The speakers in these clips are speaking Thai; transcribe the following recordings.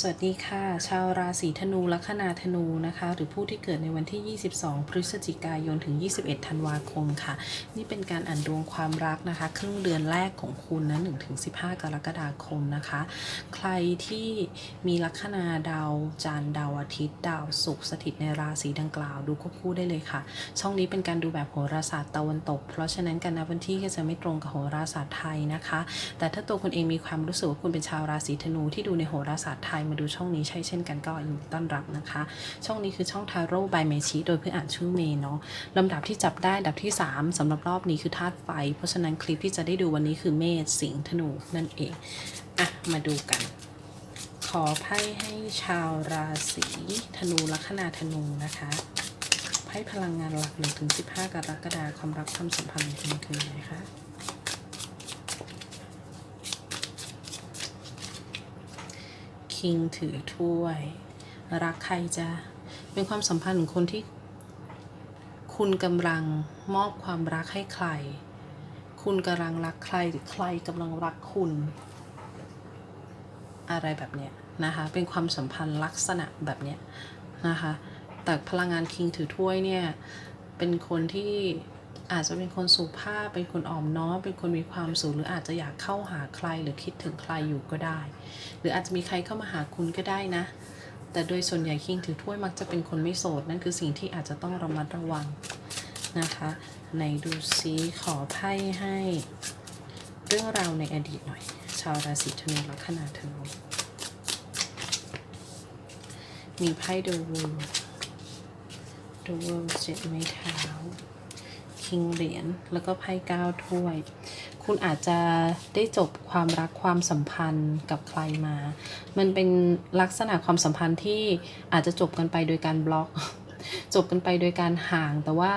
สวัสดีค่ะ ชาวราศีธนูลัคนาธนูนะคะ หรือผู้ที่เกิดในวันที่ 22 พฤศจิกายนถึง 21 ธันวาคมค่ะ นี่เป็นการอ่านดวงความรักนะคะ ครึ่งเดือนแรกของคุณนะ1-15 กรกฎาคมนะคะ ใครที่มีลัคนาดาวจันทร์ดาวอาทิตย์ ดาวศุกร์สถิตในราศีดังกล่าว ดูควบคู่ได้เลยค่ะ ช่องนี้เป็นการดูแบบโหราศาสตร์ตะวันตก เพราะฉะนั้นการนับวันที่ก็จะไม่ตรงกับโหราศาสตร์ไทยนะคะ แต่ถ้าตัวคุณเองมีความรู้สึกว่าคุณเป็นชาวราศีธนูที่ดูในโหราศาสตร์ไทยมาดูช่องนี้ใช่เช่นกันก็ยินดีต้อนรับนะคะ ช่องนี้คือช่องทาโร่บายเมชิโดยเพื่ออ่านชื่อเมย์เนาะลำดับที่จับได้ดับที่ 3สำหรับรอบนี้คือธาตุไฟ เพราะฉะนั้นคลิปที่จะได้ดูวันนี้คือเมษสิงห์ธนูนั่นเองอะมาดูกัน ขอไพ่ให้ชาวราศีธนูลัคนาธนูนะคะไพ่พลังงานหลักหนึ่งถึงสิบห้ากรกฎาคมความรักความสัมพันธ์คุณคืออะไรคะ คิงถือถ้วย รักใครจะเป็นความสัมพันธ์ของคนที่ คุณกำลังมอบความรักให้ใคร คุณกำลังรักใครหรือใครกำลังรักคุณ อะไรแบบเนี้ยนะคะ เป็นความสัมพันธ์ลักษณะแบบเนี้ยนะคะ แต่พลังงานคิงถือถ้วยเนี่ย เป็นคนที่ อาจจะเป็นคนสุภาพ เป็นคนอ่อมน้อม เป็นคนมีความสุข หรืออาจจะอยากเข้าหาใคร หรือคิดถึงใครอยู่ก็ได้ หรืออาจจะมีใครเข้ามาหาคุณก็ได้นะ แต่โดยส่วนใหญ่คิงถือถ้วยมักจะเป็นคนไม่โสด นั่นคือสิ่งที่อาจจะต้องระมัดระวังนะคะ ในดูซิขอไพ่ให้เรื่องราวในอดีตหน่อย ชาวราศีธนูลัคนาธนูมีไพ่เดอะวูเดอะวูเจ็ดไม้เท้า คิงเหรียญแล้วก็ไพ่เก้าถ้วย คุณอาจจะได้จบความรักความสัมพันธ์กับใครมา มันเป็นลักษณะความสัมพันธ์ที่อาจจะจบกันไปโดยการบล็อก จบกันไปโดยการห่าง แต่ว่า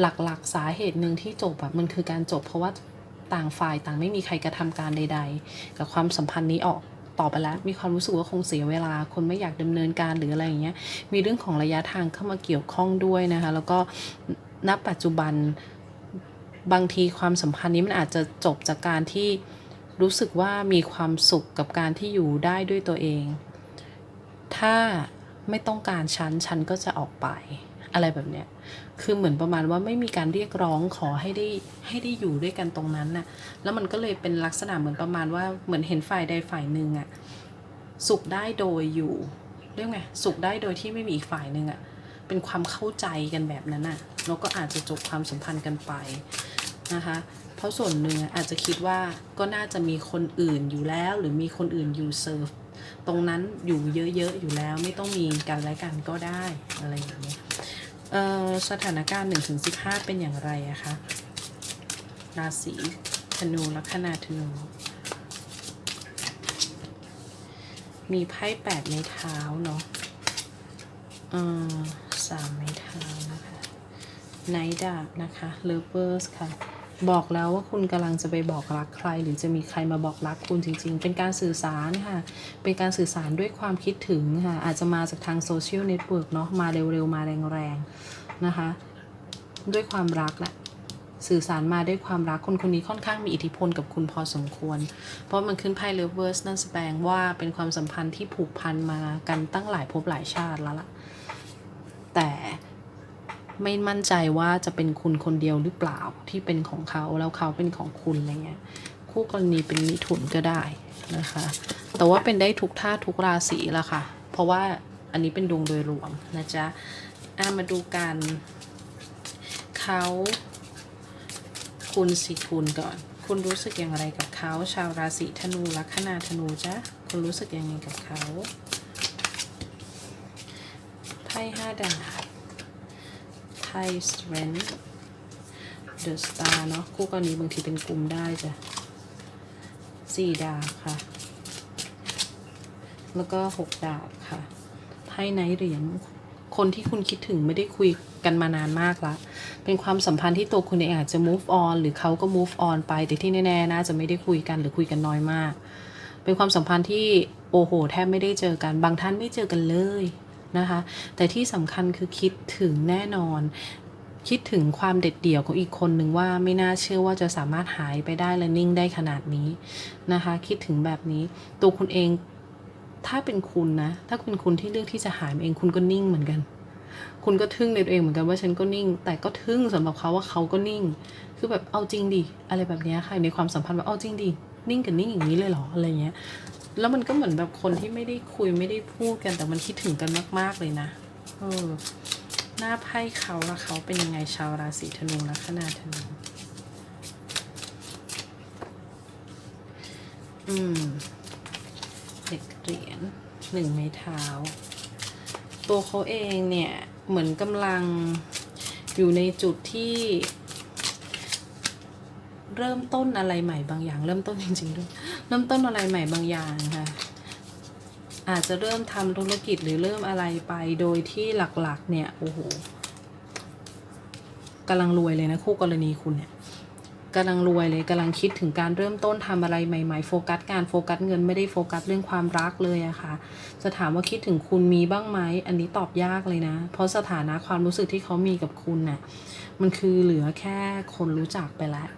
หลักๆสาเหตุหนึ่งที่จบแบบมันคือการจบเพราะว่าต่างฝ่ายต่างไม่มีใครกระทำการใด ๆ กับความสัมพันธ์นี้ออกต่อไปแล้ว มีความรู้สึกว่าคงเสียเวลา คนไม่อยากดำเนินการหรืออะไรอย่างเงี้ย มีเรื่องของระยะทางเข้ามาเกี่ยวข้องด้วยนะคะ แล้วก็ ณปัจจุบันบางทีความสัมพันธ์นี้มันอาจจะจบจากการที่รู้สึกว่ามีความสุขกับการที่อยู่ได้ด้วยตัวเอง ถ้าไม่ต้องการฉัน ฉันก็จะออกไป อะไรแบบเนี้ย คือเหมือนประมาณว่าไม่มีการเรียกร้องขอให้ได้ให้ได้อยู่ด้วยกันตรงนั้นน่ะ แล้วมันก็เลยเป็นลักษณะเหมือนประมาณว่าเหมือนเห็นฝ่ายใดฝ่ายหนึ่งอะสุขได้โดยอยู่เรียกไงสุขได้โดยที่ไม่มีอีกฝ่ายหนึ่งอะ เป็นความเข้าใจกันแบบนั้นอะแล้วก็อาจจะจบความสัมพันธ์กันไปนะคะ เพราะส่วนหนึ่งออาจจะคิดว่าก็น่าจะมีคนอื่นอยู่แล้ว หรือมีคนอื่นอยู่เซิร์ฟตรงนั้นอยู่เยอะๆอยู่แล้วไม่ต้องมีกันและกันก็ได้อะไรอย่างเงี้ยเอ่อสถานการณ์1นถึงสิเป็นอย่างไรอะคะราศีธนูลัคนาธนู มีไพ่แปดไม้เท้าเนาะเอ่อ สามไม้เท้านะคะไนดาบนะคะเลเวอร์สค่ะ บอกแล้วว่าคุณกำลังจะไปบอกรักใคร หรือจะมีใครมาบอกรักคุณจริงๆ เป็นการสื่อสารค่ะ เป็นการสื่อสารด้วยความคิดถึงค่ะ อาจจะมาจากทางโซเชียลเน็ตเวิร์กเนาะ มาเร็วๆ มาแรงๆ นะคะ ด้วยความรักแหละสื่อสารมาด้วยความรักคนคนนี้ค่อนข้างมีอิทธิพลกับคุณพอสมควร เพราะมันขึ้นไพ่เลเวอร์สนั่นแสดงว่าเป็นความสัมพันธ์ที่ผูกพันมากันตั้งหลายภพหลายชาติแล้วล่ะ แต่ไม่มั่นใจว่าจะเป็นคุณคนเดียวหรือเปล่าที่เป็นของเขาแล้วเขาเป็นของคุณอะไรเงี้ยคู่กรณีเป็นมิถุนก็ได้นะคะ แต่ว่าเป็นได้ทุกท่าทุกราศีละค่ะ เพราะว่าอันนี้เป็นดวงโดยรวมนะจ๊ะอะมาดูกันเขาคุณสิคุณก่อน คุณรู้สึกอย่างไรกับเขา ชาวราศีธนูลัคนาธนูจ๊ะคุณรู้สึกยังไงกับเขา ไพ่ห้าดาบไพ่ strength the star เนาะคู่กรณีบางทีเป็นกลุ่มได้จ้ะสี่ดาบค่ะ แล้วก็หกดาบค่ะไพ่ไนท์เหรียญคนที่คุณคิดถึงไม่ได้คุยกันมานานมากละ เป็นความสัมพันธ์ที่ตัวคุณเองอาจจะ move on หรือเขาก็ move on ไป แต่ที่แน่ๆน่าจะไม่ได้คุยกันหรือคุยกันน้อยมาก เป็นความสัมพันธ์ที่โอ้โห แทบไม่ได้เจอกัน บางท่านไม่เจอกันเลย นะคะ แต่ที่สำคัญคือคิดถึงแน่นอน คิดถึงความเด็ดเดี่ยวของอีกคนหนึ่งว่าไม่น่าเชื่อว่าจะสามารถหายไปได้และนิ่งได้ขนาดนี้นะคะ คิดถึงแบบนี้ตัวคุณเองถ้าเป็นคุณนะ ถ้าคุณคุณที่เลือกที่จะหายเองคุณก็นิ่งเหมือนกัน คุณก็ทึ่งในตัวเองเหมือนกันว่าฉันก็นิ่ง แต่ก็ทึ่งสำหรับเขาว่าเขาก็นิ่ง คือแบบเอาจริงดิอะไรแบบนี้ค่ะในความสัมพันธ์แบบเอาจริงดินิ่งกับนิ่งอย่างนี้เลยเหรออะไรเงี้ย แล้วมันก็เหมือนแบบคนที่ไม่ได้คุยไม่ได้พูดกันแต่มันคิดถึงกันมาก ๆ เลยนะ เออ หน้าไพ่เขาละเขาเป็นยังไงชาวราศีธนูลัคนาธนู อืม เด็กเหรียญหนึ่งไม้เท้า ตัวเขาเองเนี่ย เหมือนกำลังอยู่ในจุดที่ เริ่มต้นอะไรใหม่บางอย่าง เริ่มต้นจริงๆด้วยเริ่มต้นอะไรใหม่บางอย่างค่ะอาจจะเริ่มทำธุรกิจหรือเริ่มอะไรไปโดยที่หลักๆ เนี่ยโอ้โหกำลังรวยเลยนะคู่กรณีคุณเนี่ยกำลังรวยเลยกำลังคิดถึงการเริ่มต้นทำอะไรใหม่ๆโฟกัสการโฟกัสเงินไม่ได้โฟกัสเรื่องความรักเลยอะค่ะ จะถามว่าคิดถึงคุณมีบ้างไหมอันนี้ตอบยากเลยนะ เพราะสถานะความรู้สึกที่เขามีกับคุณน่ะมันคือเหลือแค่คนรู้จักไปแล้ว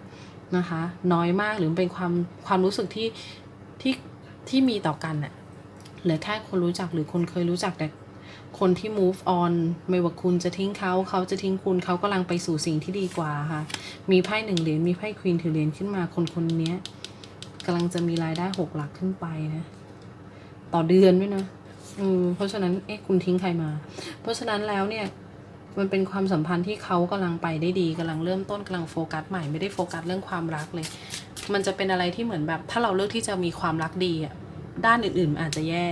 นะคะ น้อยมากหรือเป็นความความรู้สึกที่ที่ที่มีต่อกันน่ะหลือแค่คนรู้จักหรือคนเคยรู้จักแต่คนที่ move on ไม่ว่าคุณจะทิ้งเขา เขาจะทิ้งคุณเขากำลังไปสู่สิ่งที่ดีกว่าค่ะ มีไพ่หนึ่งเหรียญมีไพ่ควีนถือเหรียญขึ้นมาคนคนนี้กำลังจะมีรายได้หกหลักขึ้นไปนะ ต่อเดือนด้วยนะอืมเพราะฉะนั้นเอ๊ะคุณทิ้งใครมา เพราะฉะนั้นแล้วเนี่ย มันเป็นความสัมพันธ์ที่เขากำลังไปได้ดีกำลังเริ่มต้นกำลังโฟกัสใหม่ไม่ได้โฟกัสเรื่องความรักเลย มันจะเป็นอะไรที่เหมือนแบบ ถ้าเราเลือกที่จะมีความรักดีอะด้านอื่นๆอาจจะแย่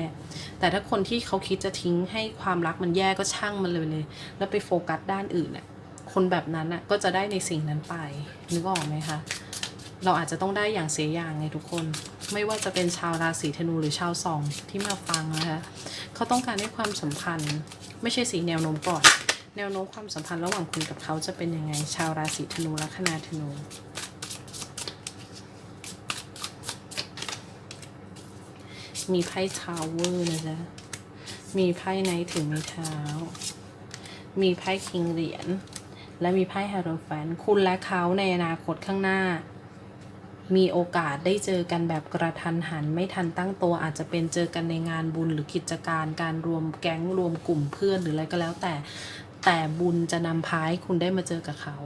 แต่ถ้าคนที่เขาคิดจะทิ้งให้ความรักมันแย่ก็ช่างมันเลยเลย แล้วไปโฟกัสด้านอื่นน่ะคนแบบนั้นน่ะก็จะได้ในสิ่งนั้นไปนึกออกไหมคะเราอาจจะต้องได้อย่างเสียอย่างไงทุกคน ไม่ว่าจะเป็นชาวราศีธนูหรือชาวสองที่มาฟังนะคะเขาต้องการให้ความสัมพันธ์ ไม่ใช่สีแนวโน้มก่อน แนวโน้มความสัมพันธ์ระหว่างคุณกับเขาจะเป็นยังไง ชาวราศีธนูลัคนาธนูมีไพ่ทาวเวอร์นะจ๊ะ มีไพ่ไนท์ถึงไม้เท้า มีไพ่คิงเหรียญ และมีไพ่ฮาร์โรแฟน คุณและเขาในอนาคตข้างหน้า มีโอกาสได้เจอกันแบบกระทันหันไม่ทันตั้งตัวอาจจะเป็นเจอกันในงานบุญหรือกิจการการรวมแก๊งรวมกลุ่มเพื่อนหรืออะไรก็แล้วแต่ แต่บุญจะนำพาให้คุณได้มาเจอกับเขา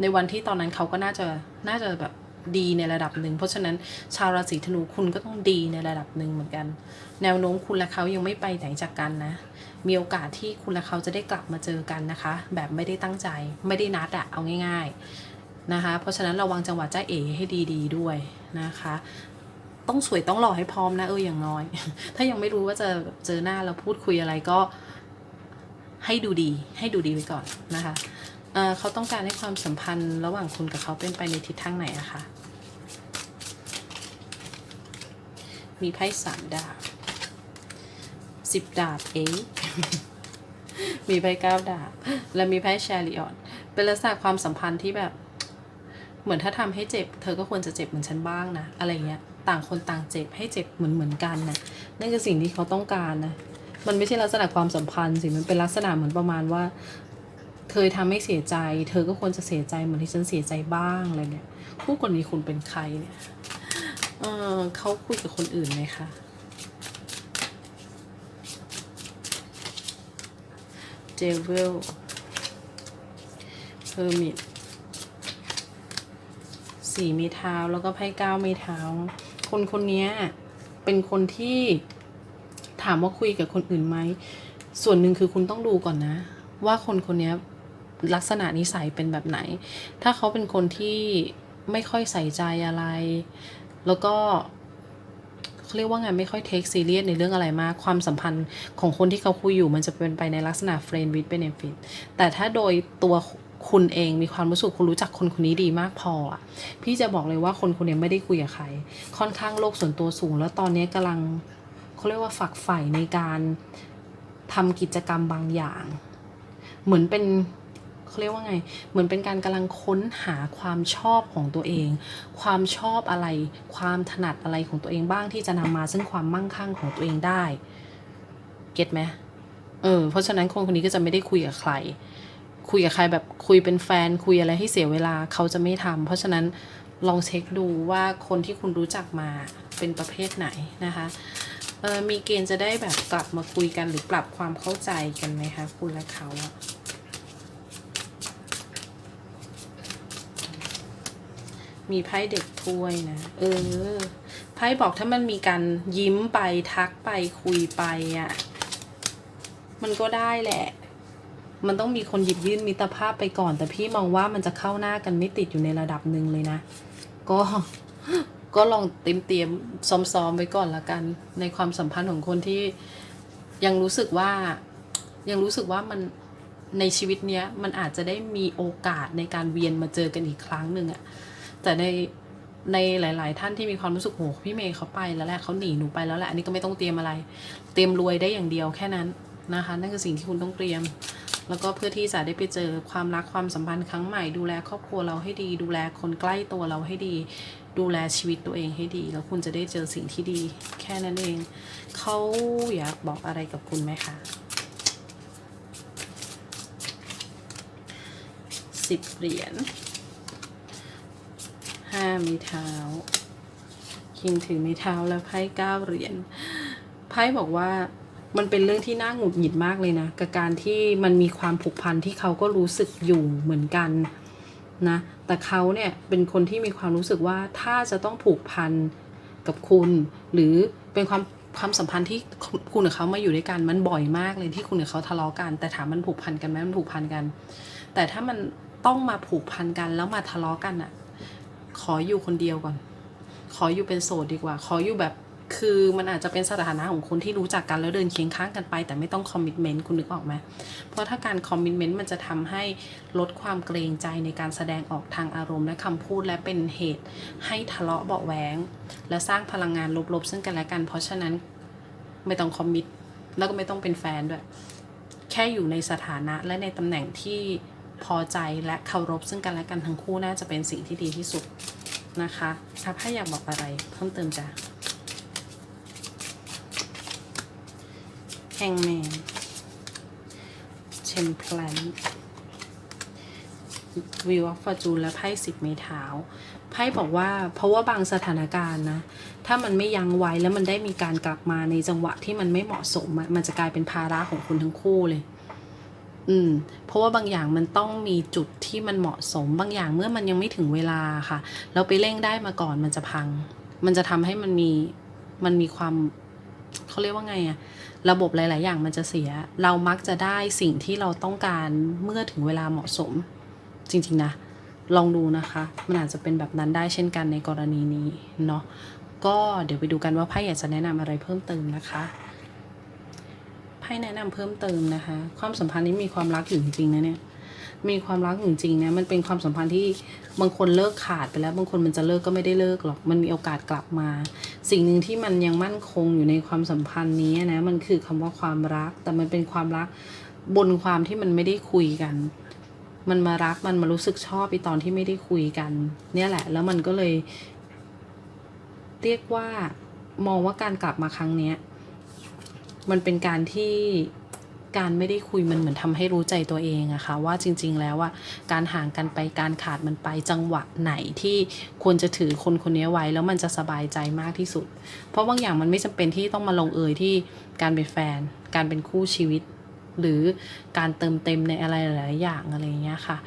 ในวันที่ตอนนั้นเขาก็น่าจะน่าจะแบบดีในระดับหนึ่ง เพราะฉะนั้นชาวราศีธนูคุณก็ต้องดีในระดับหนึ่งเหมือนกัน แนวโน้มคุณและเขายังไม่ไปไหนจากกันนะ มีโอกาสที่คุณและเขาจะได้กลับมาเจอกันนะคะ แบบไม่ได้ตั้งใจ ไม่ได้นัดอะเอาง่าย ๆนะคะ เพราะฉะนั้นระวังจังหวะจ้าเอ๋ให้ดีๆด้วยนะคะ ต้องสวยต้องหล่อให้พร้อมนะเอออย่างน้อย ถ้ายังไม่รู้ว่าจะเจอหน้าแล้วพูดคุยอะไรก็ ให้ดูดีให้ดูดีไว้ก่อนนะคะเเขาต้องการให้ความสัมพันธ์ระหว่างคุณกับเขาเป็นไปในทิศทางไหนอะคะมีไพ่สามดาบสิบดาบเองมีไพ่เก้าดาบ และมีไพ่แชริออน เป็นลักษณะความสัมพันธ์ที่แบบ เหมือนถ้าทำให้เจ็บ เธอก็ควรจะเจ็บเหมือนฉันบ้างนะ อะไรเงี้ย ต่างคนต่างเจ็บให้เจ็บเหมือนเหมือนกันนะ นั่นคือสิ่งที่เขาต้องการนะ มันไม่ใช่ลักษณะความสัมพันธ์สิมันเป็นลักษณะเหมือนประมาณว่าเคยทำให้เสียใจ เธอก็ควรจะเสียใจเหมือนที่ฉันเสียใจบ้างอะไรเนี่ยคู่กรณีคุณเป็นใครเนี่ยเออเขาคุยกับคนอื่นไหมคะเจเวลเฮอร์มิตสี่มีเท้าแล้วก็ไพ่เก้ามีเท้า คนคนนี้เป็นคนที่ ถามว่าคุยกับคนอื่นไหม ส่วนหนึ่งคือคุณต้องดูก่อนนะ ว่าคนคนนี้ลักษณะนิสัยเป็นแบบไหน ถ้าเขาเป็นคนที่ไม่ค่อยใส่ใจอะไร แล้วก็เขาเรียกว่าไงไม่ค่อยเทคซีเรียสในเรื่องอะไรมาก ความสัมพันธ์ของคนที่เขาคุยอยู่มันจะเป็นไปในลักษณะ friend with benefit แต่ถ้าโดยตัวคุณเองมีความรู้สึกคุณรู้จักคนคนนี้ดีมากพออะพี่จะบอกเลยว่าคนคนนี้ไม่ได้คุยกับใคร ค่อนข้างโลกส่วนตัวสูง แล้วตอนนี้กำลัง เขาเรียกว่าฝักใฝ่ในการทำกิจกรรมบางอย่าง เหมือนเป็นเขาเรียกว่าไง เหมือนเป็นการกำลังค้นหาความชอบของตัวเอง ความชอบอะไร ความถนัดอะไรของตัวเองบ้างที่จะนำมาซึ่งความมั่งคั่งของตัวเองได้ เก็ตไหมเออ เพราะฉะนั้นคนคนนี้ก็จะไม่ได้คุยกับใคร คุยกับใครแบบคุยเป็นแฟนคุยอะไรให้เสียเวลาเขาจะไม่ทำเพราะฉะนั้นลองเช็คดูว่าคนที่คุณรู้จักมาเป็นประเภทไหนนะคะ เออมีเกณฑ์จะได้แบบกลับมาคุยกันหรือปรับความเข้าใจกันไหมคะคุณและเขาอะมีไพ่เด็กถ้วยนะ เออ ไพ่บอกถ้ามันมีการยิ้มไปทักไปคุยไปอะมันก็ได้แหละ มันต้องมีคนหยิบยื่นมิตรภาพไปก่อน แต่พี่มองว่ามันจะเข้าหน้ากันไม่ติดอยู่ในระดับหนึ่งเลยนะ ก็ ก็ลองเตรียมเตรียมๆซ้อมๆไว้ก่อนละกัน ในความสัมพันธ์ของคนที่ยังรู้สึกว่ายังรู้สึกว่ามันในชีวิตเนี้ยมันอาจจะได้มีโอกาสในการเวียนมาเจอกันอีกครั้งหนึ่งอะแต่ในในหลาย ๆ ท่านที่มีความรู้สึกโหพี่เมย์เขาไปแล้วแหละเขาหนีหนูไปแล้วแหละอันนี้ก็ไม่ต้องเตรียมอะไร เตรียมรวยได้อย่างเดียวแค่นั้นนะคะ นั่นคือสิ่งที่คุณต้องเตรียม แล้วก็เพื่อที่จะได้ไปเจอความรักความสัมพันธ์ครั้งใหม่ ดูแลครอบครัวเราให้ดี ดูแลคนใกล้ตัวเราให้ดี ดูแลชีวิตตัวเองให้ดี แล้วคุณจะได้เจอสิ่งที่ดี แค่นั้นเองเขาอยากบอกอะไรกับคุณไหมคะสิบเหรียญห้าม้เท้าคิงถือม้เท้าแล้วไพ่เก้าเหรียญไพ่บอกว่า มันเป็นเรื่องที่น่าหงุดหงิดมากเลยนะ กับการที่มันมีความผูกพันที่เขาก็รู้สึกอยู่เหมือนกันนะ แต่เขาเนี่ยเป็นคนที่มีความรู้สึกว่าถ้าจะต้องผูกพันกับคุณ หรือเป็นความความสัมพันธ์ที่คุณกับเขามาอยู่ด้วยกันมันบ่อยมากเลยที่คุณกับเขาทะเลาะกัน แต่ถามมันผูกพันกันไหมมันผูกพันกัน แต่ถ้ามันต้องมาผูกพันกันแล้วมาทะเลาะกันอะขออยู่คนเดียวก่อน ขออยู่เป็นโสดดีกว่า ขออยู่แบบ คือมันอาจจะเป็นสถานะของคนที่รู้จักกันแล้วเดินเคียงข้างกันไป แต่ไม่ต้องคอมมิชเมนต์คุณนึกออกไหมเพราะถ้าการคอมมิชเมนต์มันจะทำให้ลดความเกรงใจในการแสดงออกทางอารมณ์และคำพูดและเป็นเหตุให้ทะเลาะเบาแหวงและสร้างพลังงานลบๆ ซึ่งกันและกัน เพราะฉะนั้นไม่ต้องคอมมิตแล้วก็ไม่ต้องเป็นแฟนด้วย แค่อยู่ในสถานะและในตำแหน่งที่พอใจและเคารพซึ่งกันและกันทั้งคู่น่าจะเป็นสิ่งที่ดีที่สุดนะคะถ้าพ่อยากบอกอะไรเพิ่มเติมจ้ะ แฮงแมนเชมเพลนวิวออฟอร์จูนและไพ่สิบไม้เท้าไพ่บอกว่าเพราะว่าบางสถานการณ์นะ ถ้ามันไม่ยั้งไว้แล้วมันได้มีการกลับมาในจังหวะที่มันไม่เหมาะสมมันจะกลายเป็นภาระของคุณทั้งคู่เลย อืม เพราะว่าบางอย่างมันต้องมีจุดที่มันเหมาะสม บางอย่างเมื่อมันยังไม่ถึงเวลาค่ะ เราไปเร่งได้มาก่อนมันจะพัง มันจะทำให้มันมีมันมีความเขาเรียกว่าไงอะ ระบบหลาย ๆ อย่างมันจะเสีย เรามักจะได้สิ่งที่เราต้องการเมื่อถึงเวลาเหมาะสม จริง ๆ นะ ลองดูนะคะ มันอาจจะเป็นแบบนั้นได้เช่นกันในกรณีนี้เนาะก็เดี๋ยวไปดูกันว่าไพ่อยากจะแนะนำอะไรเพิ่มเติมนะคะไพ่แนะนำเพิ่มเติมนะคะ ความสัมพันธ์นี้มีความรักอยู่จริงๆนะเนี่ย มีความรักจริงๆนะมันเป็นความสัมพันธ์ที่บางคนเลิกขาดไปแล้วบางคนมันจะเลิกก็ไม่ได้เลิกหรอกมันมีโอกาสกลับมา สิ่งหนึ่งที่มันยังมั่นคงอยู่ในความสัมพันธ์นี้นะมันคือคำว่าความรัก แต่มันเป็นความรักบนความที่มันไม่ได้คุยกัน มันมารักมันมารู้สึกชอบไปตอนที่ไม่ได้คุยกัน เนี่ยแหละ แล้วมันก็เลย เรียกว่ามองว่าการกลับมาครั้งเนี้ย มันเป็นการที่ การไม่ได้คุยมันเหมือนทำให้รู้ใจตัวเองอะค่ะว่าจริง ๆ แล้วว่าการห่างกันไปการขาดมันไปจังหวะไหนที่ควรจะถือคนคนนี้ไว้แล้วมันจะสบายใจมากที่สุด เพราะบางอย่างมันไม่จำเป็นที่ต้องมาลงเอยที่การเป็นแฟน การเป็นคู่ชีวิต หรือการเติมเต็มในอะไรหลายอย่างอะไรเงี้ยค่ะ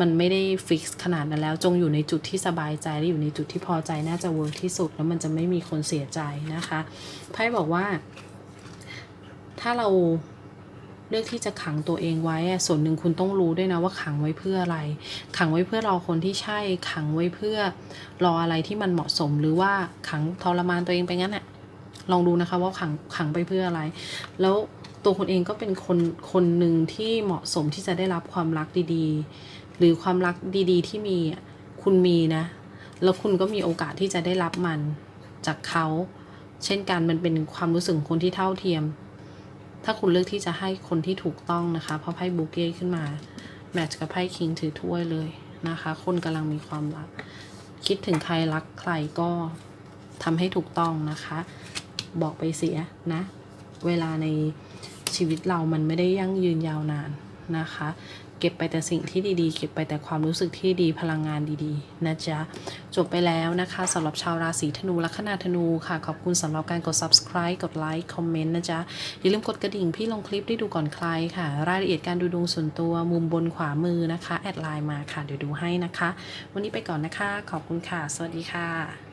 มันไม่ได้ฟิกซ์ขนาดนั้นแล้ว จงอยู่ในจุดที่สบายใจและอยู่ในจุดที่พอใจน่าจะเวิร์กที่สุด แล้วมันจะไม่มีคนเสียใจนะคะไพ่บอกว่า ถ้าเรา เลือกที่จะขังตัวเองไว้ส่วนหนึ่งคุณต้องรู้ด้วยนะว่าขังไว้เพื่ออะไร ขังไว้เพื่อรอคนที่ใช่ ขังไว้เพื่อรออะไรที่มันเหมาะสมหรือว่าขังทรมานตัวเองไปงั้นอะลองดูนะคะว่าขังขังไปเพื่ออะไร แล้วตัวคุณเองก็เป็นคนคนหนึ่งที่เหมาะสมที่จะได้รับความรักดีๆ หรือความรักดีๆ ที่มีคุณมีนะ แล้วคุณก็มีโอกาสที่จะได้รับมันจากเขา เช่นกันมันเป็นความรู้สึกของคนที่เท่าเทียม ถ้าคุณเลือกที่จะให้คนที่ถูกต้องนะคะเพราะไพ่บุกเก้ขึ้นมาแมทช์กับไพ่คิงถือถ้วยเลยนะคะ คนกำลังมีความรัก คิดถึงใครรักใครก็ทำให้ถูกต้องนะคะ บอกไปเสียนะ เวลาในชีวิตเรามันไม่ได้ยั่งยืนยาวนานนะคะ เก็บไปแต่สิ่งที่ดีๆ เก็บไปแต่ความรู้สึกที่ดีพลังงานดีๆ นะจ๊ะ จบไปแล้วนะคะสำหรับชาวราศีธนูลัคนาธนูค่ะ ขอบคุณสำหรับการกด subscribe กดไลค์คอมเมนต์นะจ๊ะ อย่าลืมกดกระดิ่งพี่ลงคลิปได้ดูก่อนใครค่ะ รายละเอียดการดูดวงส่วนตัวมุมบนขวามือนะคะ แอดไลน์มาค่ะเดี๋ยวดูให้นะคะ วันนี้ไปก่อนนะคะ ขอบคุณค่ะ สวัสดีค่ะ